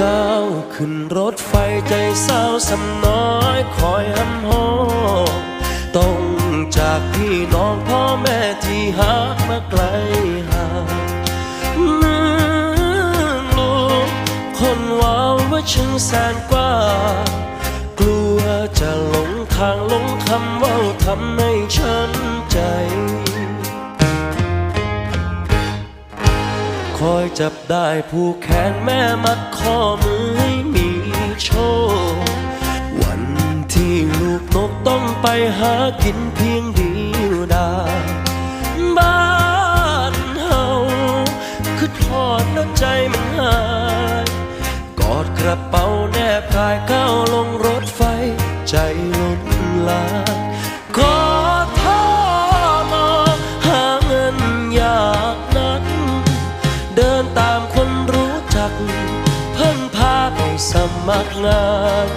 ก้าวขึ้นรถไฟใจเศร้าสำน้อยคอยหำหอต้องจากพี่น้องพ่อแม่ที่หามาไกลห่างเมืองลูกคนว้าวว่าช่างแสนกว่ากลัวจะหลงทางหลงคำว่าทำให้ฉันใจ คอยจับได้ผู้แขนแม่มัดข้อมือให้มีโชค วันที่ลูกนกต้องไปหากินเพียงเดียวดายบ้านเฮาคือทอดแล้วใจมันหาย กอดกระเป๋าแนบกายก้าวลงรถไฟใจล้นลา เดินตามคนรู้จัก เพิ่งพาไปสมัครงาน